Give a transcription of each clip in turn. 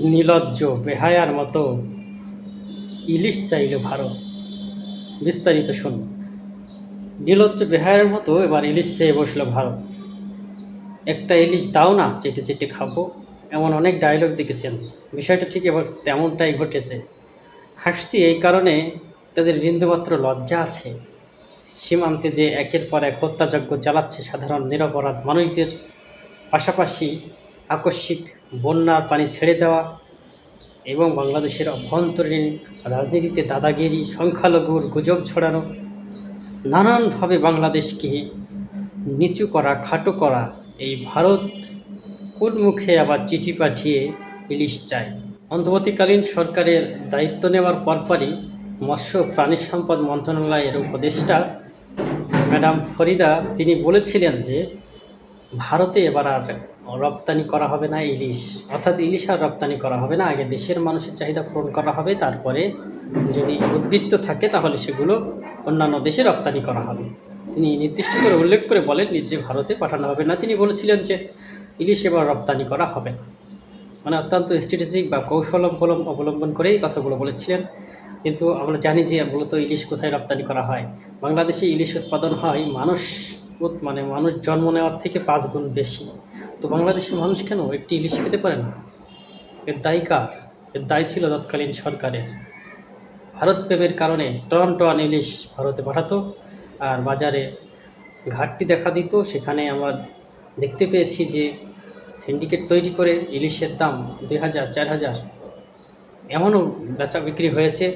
নির্লজ্জ বেহায়ার মতো ইলিশ চাইল ভারত। বিস্তারিত শুনুন নির্লজ্জ বেহায়ার মতো এবার ইলিশ চেয়ে বসল ভারত। একটা ইলিশ দাও না, চেটে চেটে খাব, এমন অনেক ডায়লগ দেখেছেন। বিষয়টা ঠিক এবার তেমনটাই ঘটেছে। হাসছি এই কারণে তাদের বিন্দুমাত্র লজ্জা আছে। সীমান্তে যে একের পর এক হত্যাযজ্ঞ চালাচ্ছে সাধারণ নিরপরাধ মানুষদের পাশাপাশি আকস্মিক বন্যার পানি ছেড়ে দেওয়া এবং বাংলাদেশের অভ্যন্তরীণ রাজনীতিতে দাদাগিরি, সংখ্যালঘুর গুজব ছড়ানো, নানানভাবে বাংলাদেশকে নিচু করা, খাটো করা, এই ভারত কোন মুখে আবার চিঠি পাঠিয়ে ইলিশ চায়। অন্তর্বর্তীকালীন সরকারের দায়িত্ব নেওয়ার পরপরই মৎস্য প্রাণী সম্পদ মন্ত্রণালয়ের উপদেষ্টা ম্যাডাম ফরিদা তিনি বলেছিলেন যে ভারতে এবার আর রপ্তানি করা হবে না ইলিশ। অর্থাৎ ইলিশ আর রপ্তানি করা হবে না। আগে দেশের মানুষের চাহিদা পূরণ করা হবে, তারপরে যদি উদ্বৃত্ত থাকে তাহলে সেগুলো অন্যান্য দেশে রপ্তানি করা হবে। তিনি নির্দিষ্ট করে উল্লেখ করে বলেন যে ভারতে পাঠানো হবে না। তিনি বলেছিলেন যে ইলিশ এবার রপ্তানি করা হবে। না মানে অত্যন্ত স্ট্র্যাটেজিক বা কৌশল অবলম্ব- অবলম্বন করেই কথাগুলো বলেছিলেন। কিন্তু আমরা জানি যে মূলত ইলিশ কোথায় রপ্তানি করা হয়। বাংলাদেশে ইলিশ উৎপাদন হয় মানুষ মানে মানুষ জন্ম নেওয়ার থেকে পাঁচ গুণ বেশি। তো বাংলাদেশের মানুষ কেন একটি ইলিশ খেতে পারে না? এর দায়ী কার? এর দায় ছিল তৎকালীন সরকারের। ভারত প্রেমের কারণে টন টন ইলিশ ভারতে পাঠাতো আর বাজারে ঘাটতি দেখা দিত। সেখানে আমার দেখতে পেয়েছি যে সিন্ডিকেট তৈরি করে ইলিশের দাম দুই হাজার, চার হাজার এমনও বেচা বিক্রি হয়েছে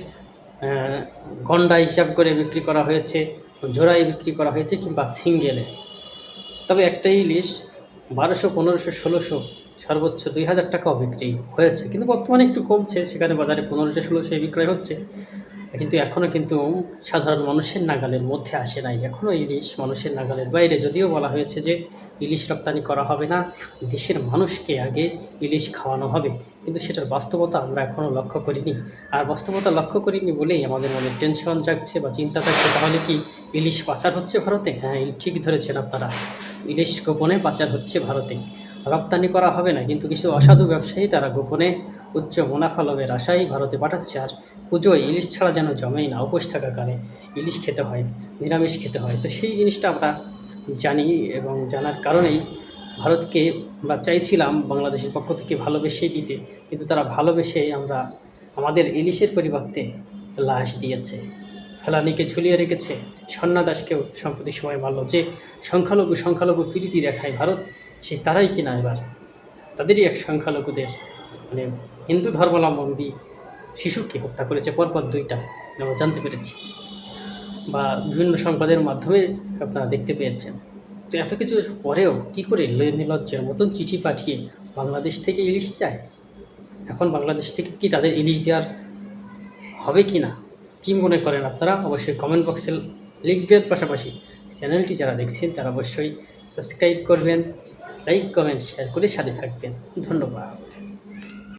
গন্ডা হিসাব করে বিক্রি করা হয়েছে। জোড়াই বিক্রি করা হয়েছে কিংবা সিঙ্গেলে। তবে একটা ইলিশ, বারোশো, পনেরোশো, ষোলোশো, সর্বোচ্চ দুই হাজার টাকাও বিক্রি হয়েছে। কিন্তু বর্তমানে একটু কমছে, সেখানে বাজারে পনেরোশো ষোলোশো বিক্রয় হচ্ছে। কিন্তু এখনও কিন্তু সাধারণ মানুষের নাগালের মধ্যে আসে নাই। এখনও ইলিশ মানুষের নাগালের বাইরে। যদিও বলা হয়েছে যে ইলিশ রপ্তানি করা হবে না। দেশের মানুষকে আগে ইলিশ খাওয়ানো হবে। কিন্তু সেটার বাস্তবতা আমরা এখনও লক্ষ্য করিনি। আর বাস্তবতা লক্ষ্য করিনি বলেই আমাদের মনে টেনশন জাগছে বা চিন্তা থাকছে তাহলে কি ইলিশ পাচার হচ্ছে ভারতে? হ্যাঁ ঠিক ধরেছেন আপনারা। ইলিশ গোপনে পাচার হচ্ছে ভারতে। রপ্তানি করা হবে না, কিন্তু কিছু অসাধু ব্যবসায়ী তারা গোপনে উচ্চ মুনাফা লাভের আশায় ভারতে পাঠাচ্ছে। আর পুজোয় ইলিশ ছাড়া যেন জমেই না উপোস থাকাকালে ইলিশ খেতে হয়, নিরামিষ খেতে হয়। তো সেই জিনিসটা আমরা জানি এবং জানার কারণেই ভারতকে আমরা চাইছিলাম বাংলাদেশের পক্ষ থেকে ভালোবেসে দিতে। কিন্তু তারা ভালোবেসে আমরা আমাদের ইলিশের পরিবর্তে লাশ দিয়েছে। ফেলানিকে ঝুলিয়ে রেখেছে। সন্না দাসকেও সম্প্রতি সময় মারল যে সংখ্যালঘু সংখ্যালঘু প্রীতি দেখায় ভারত সেই তারাই কিনা এবার? তাদেরই এক সংখ্যালঘুদের মানে হিন্দু ধর্মাবলম্বী শিশুকে হত্যা করেছে, পরপর দুইটা, আমরা জানতে পেরেছি। বা বিভিন্ন সংবাদের মাধ্যমে আপনারা দেখতে পেয়েছেন। তো এত কিছু পরেও কী করে নির্লজ্জের মতন চিঠি পাঠিয়ে বাংলাদেশ থেকে ইলিশ চায়? এখন বাংলাদেশ থেকে কি তাদের ইলিশ দেওয়ার হবে কি না? কী মনে করেন আপনারা? অবশ্যই কমেন্ট বক্সে লিখবেন। পাশাপাশি চ্যানেলটি যারা দেখছেন, তারা অবশ্যই সাবস্ক্রাইব করবেন লাইক কমেন্ট শেয়ার করে সাথে থাকবেন। ধন্যবাদ।